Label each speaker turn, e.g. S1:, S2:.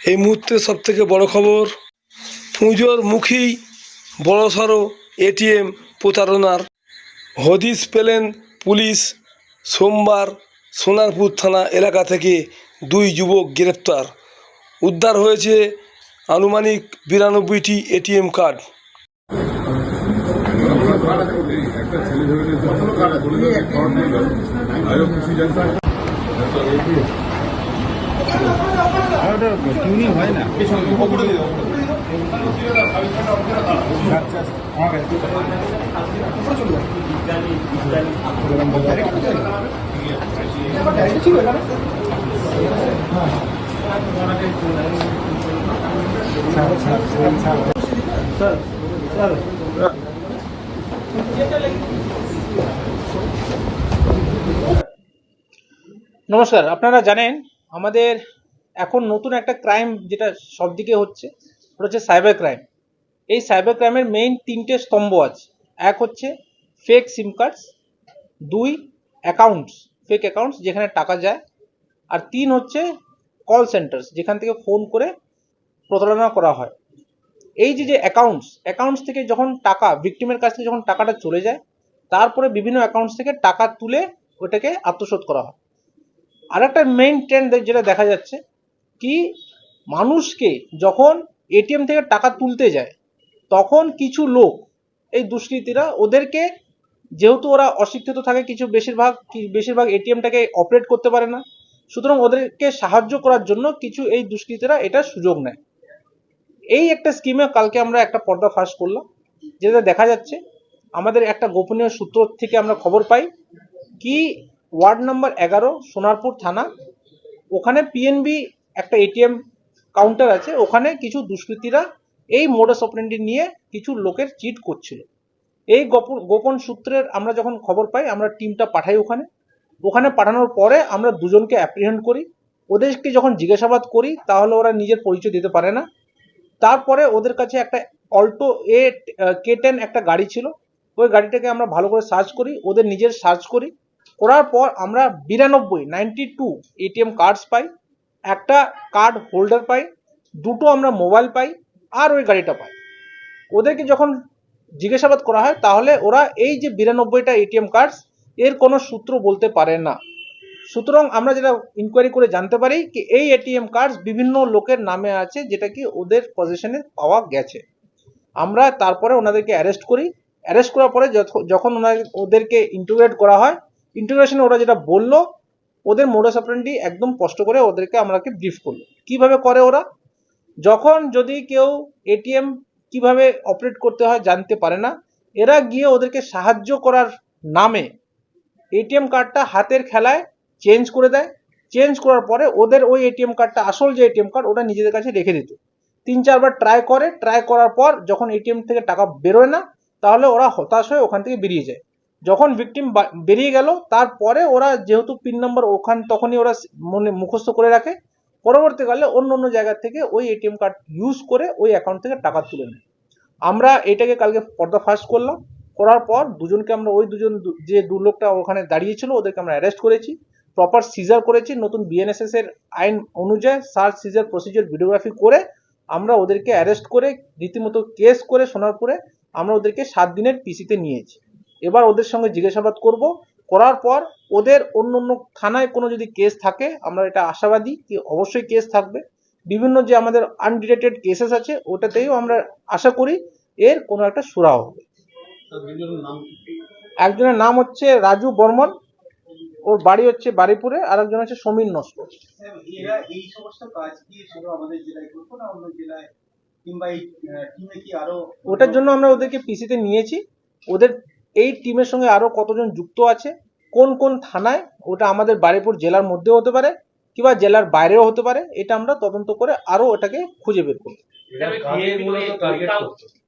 S1: এই মুহূর্তে সব থেকে বড় খবর, পুজোর মুখেই বড়সড় এটিএম প্রতারণার হদিস পেলেন পুলিশ সোমবার সোনারপুর থানা এলাকা থেকে দুই যুবক গ্রেপ্তার। উদ্ধার হয়েছে আনুমানিক বিরানব্বইটি এটিএম কার্ড।
S2: একটা
S3: নমস্কার আপনারা জানেন আমাদের এখন নতুন একটা ক্রাইম যেটা সব দিকে হচ্ছে, ওটা হচ্ছে সাইবার ক্রাইম এই সাইবার ক্রাইমের মেইন তিনটে স্তম্ভ আছে। এক হচ্ছে ফেক সিম কার্ডস দুই অ্যাকাউন্টস ফেক অ্যাকাউন্টস যেখানে টাকা যায়, আর তিন হচ্ছে কল সেন্টার্স যেখান থেকে ফোন করে প্রতারণা করা হয়। এই যে যে অ্যাকাউন্টস অ্যাকাউন্টস থেকে যখন টাকা ভিকটিমের কাছ থেকে যখন টাকাটা চলে যায়, তারপরে বিভিন্ন অ্যাকাউন্টস থেকে টাকা তুলে ওটাকে আত্মসাৎ করা হয়। আর একটা মেইন ট্রেন্ড যেটা দেখা যাচ্ছে, কি মানুষকে যখন এটিএম থেকে টাকা তুলতে যায়, তখন কিছু লোক, এই দুষ্কৃতীরা, ওদেরকে যেহেতু ওরা অশিক্ষিত থাকে, কিছু বেশিরভাগ বেশিরভাগ এটিএমটাকে অপারেট করতে পারে না, সুতরাং ওদেরকে সাহায্য করার জন্য কিছু এই দুষ্কৃতীরা এটা সুযোগ নেয়। এই একটা স্কিমে কালকে আমরা একটা পর্দা ফাঁস করলাম, যেটা দেখা যাচ্ছে, আমাদের একটা গোপনীয় সূত্র থেকে আমরা খবর পাই, কি ওয়ার্ড নাম্বার এগারো, সোনারপুর থানা। ওখানে পিএনবি একটা এটিএম কাউন্টার আছে। ওখানে কিছু দুষ্কৃতীরা এই মোডাস অপারেন্ডি নিয়ে কিছু লোকের চিট করছিল। এই গোপন গোপন সূত্রের আমরা যখন খবর পাই, আমরা টিমটা পাঠাই ওখানে। ওখানে পাঠানোর পরে আমরা দুজনকে অ্যাপ্রিহেন্ড করি। ওদেরকে যখন জিজ্ঞাসাবাদ করি, তাহলে ওরা নিজের পরিচয় দিতে পারে না। তারপরে ওদের কাছে একটা অল্টো এ কে টেন একটা গাড়ি ছিল। ওই গাড়িটাকে আমরা ভালো করে সার্চ করি। ওদের নিজের সার্চ করি। করার পর আমরা বিরানব্বই নাইনটি টু এটিএম কার্ডস পাই, একটা কার্ড হোল্ডার পাই, দুটো আমরা মোবাইল পাই, আর ওই গাড়িটা পাই। ওদেরকে যখন জিজ্ঞাসাবাদ করা হয়, তাহলে ওরা এই যে বিরানব্বইটা এটিএম কার্ডস এর কোনো সূত্র বলতে পারে না। সুতরাং আমরা যেটা ইনকোয়ারি করে জানতে পারি কি এই এটিএম কার্ডস বিভিন্ন লোকের নামে আছে, যেটা কি ওদের পজিশনে পাওয়া গেছে। আমরা তারপরে ওনাদেরকে অ্যারেস্ট করি। অ্যারেস্ট করার পরে যখ- যখন ওনাদের ওদেরকে ইন্টিগ্রেট করা হয় ইন্টিগ্রেশনে ওরা যেটা বলল, ওদের মোডাস অপারেন্ডি একদম স্পষ্ট করে ওদেরকে আমরাকে ব্রিফ করল। কীভাবে করে ওরা? যখন যদি কেউ এটিএম কীভাবে অপারেট করতে হয় জানতে পারে না, এরা গিয়ে ওদেরকে সাহায্য করার নামে এটিএম কার্ডটা হাতের খেলায় চেঞ্জ করে দেয়। চেঞ্জ করার পরে ওদের ওই এটিএম কার্ডটা আসল যে এটিএম কার্ড ওটা নিজেদের কাছে রেখে দিত। তিন চারবার ট্রাই করে ট্রাই করার পর যখন এটিএম থেকে টাকা বেরোয় না, তাহলে ওরা হতাশ হয়ে ওখান থেকে বেরিয়ে যায়। যখন ভিকটিম বেরিয়ে গেল, তারপরে ওরা যেহেতু পিন নাম্বার ওখান তখনই ওরা মনে, মুখস্থ করে রাখে। পরবর্তীকালে অন্য অন্য জায়গা থেকে ওই এটিএম কার্ড ইউজ করে ওই অ্যাকাউন্ট থেকে টাকা তুলে নেয়। আমরা এটাকে কালকে পর্দা ফাঁস করলাম। করার পর দুজনকে আমরা, ওই দুজন যে দু লোকটা ওখানে দাঁড়িয়েছিল, ওদেরকে আমরা অ্যারেস্ট করেছি। প্রপার সিজার করেছি। নতুন বিএনএসএস এর আইন অনুযায়ী সার্চ সিজার প্রসিজার ভিডিওগ্রাফি করে আমরা ওদেরকে অ্যারেস্ট করে, রীতিমতো কেস করে সোনারপুরে আমরা ওদেরকে সাত দিনের পিসিতে নিয়েছি। এবার ওদের সঙ্গে জিজ্ঞাসাবাদ করব। করার পর ওদের অন্য অন্য থানায় কোনো যদি কেস থাকে আমরা এটা আশাবাদী কি অবশ্যই কেস থাকবে। বিভিন্ন যে আমাদের আনডিটেটেড কেসেস আছে ওটাতেও আমরা আশা করি এর কোনো একটা সুরা হবে। একজনের নাম হচ্ছে রাজু বর্মন ওর বাড়ি হচ্ছে বারিপুরে আর একজন হচ্ছে সমীর নস্কর। ওটার জন্য আমরা ওদেরকে পিসিতে নিয়েছি। ওদের এই টিমের সঙ্গে আরও কতজন যুক্ত আছে? কোন কোন থানায়? ওটা আমাদের বারেপুর জেলার মধ্যেও হতে পারে কিংবা জেলার বাইরেও হতে পারে। এটা আমরা তদন্ত করে আরও ওটাকে খুঁজে বের করব।